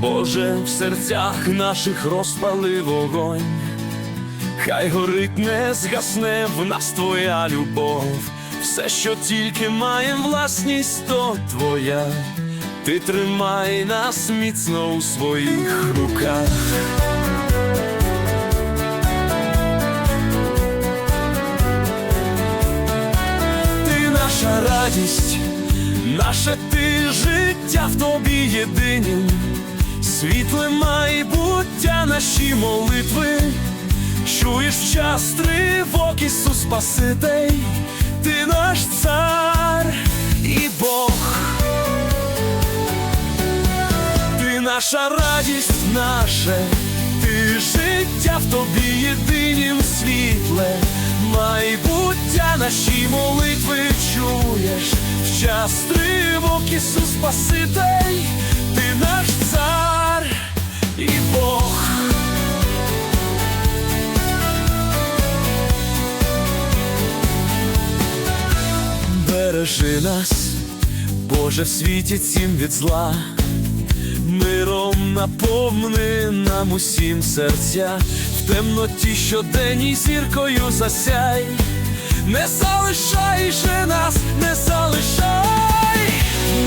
Боже, в серцях наших розпали вогонь, хай горить, не згасне в нас твоя любов, все, що тільки має власність, то твоя, ти тримай нас міцно у своїх руках. Ти наша радість, наше ти життя в тобі єдинім, світле майбуття наші молитви, чуєш в час тривог Ісус Спаситель, ти наш цар і Бог, ти наша радість, наше, ти життя в тобі єдинім світле, майбуття наші молитви чуєш, в час тривог Ісус Спаситель, Бережи нас, Боже, в світі цім від зла, миром наповни нам усім серця, в темноті щоденній зіркою засяй, не залишай же нас, не залишай,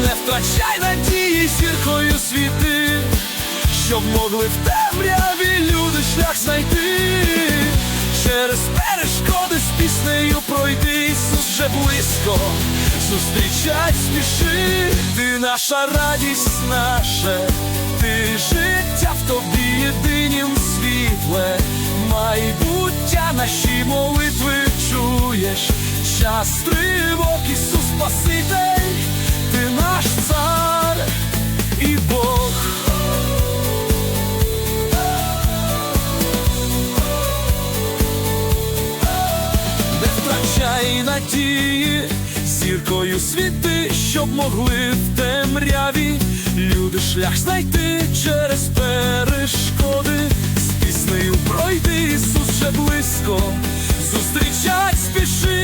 не втрачай надії зіркою світи, щоб могли в темряві люди шлях знайти, через перешкоди з піснею пройди, Ісус вже близько, зустрічай, спіши, ти наша радість, наше, ти життя в тобі єдинім світле, майбуття наші молитви чуєш, час тривог, Ісус Спаситель, ти наш цар і Бог. Втрачай надії, зіркою світи, щоб могли в темряві люди шлях знайти через перешкоди, з піснею пройди, Ісус вже близько, зустрічать спіши.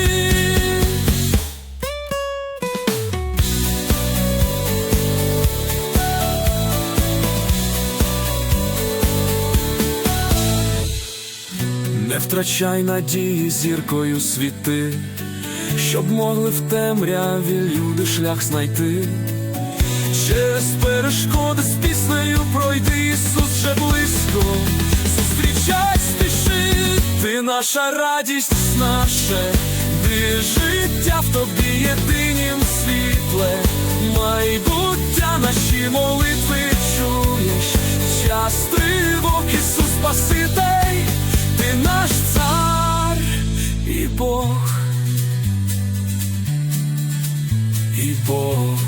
Не втрачай надії зіркою світи, щоб могли в темряві люди шлях знайти. Через перешкоди з піснею пройди, Ісус вже близько, зустрічай, спіши, ти наша радість, наше, ти життя в тобі єдинім світле, майбуття наші молитви чуєш, час тривог, Ісус Спаситель, Бог, і Бог.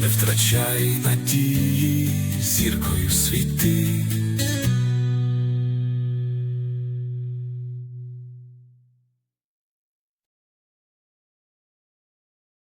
Не втрачай надії, зіркою світи,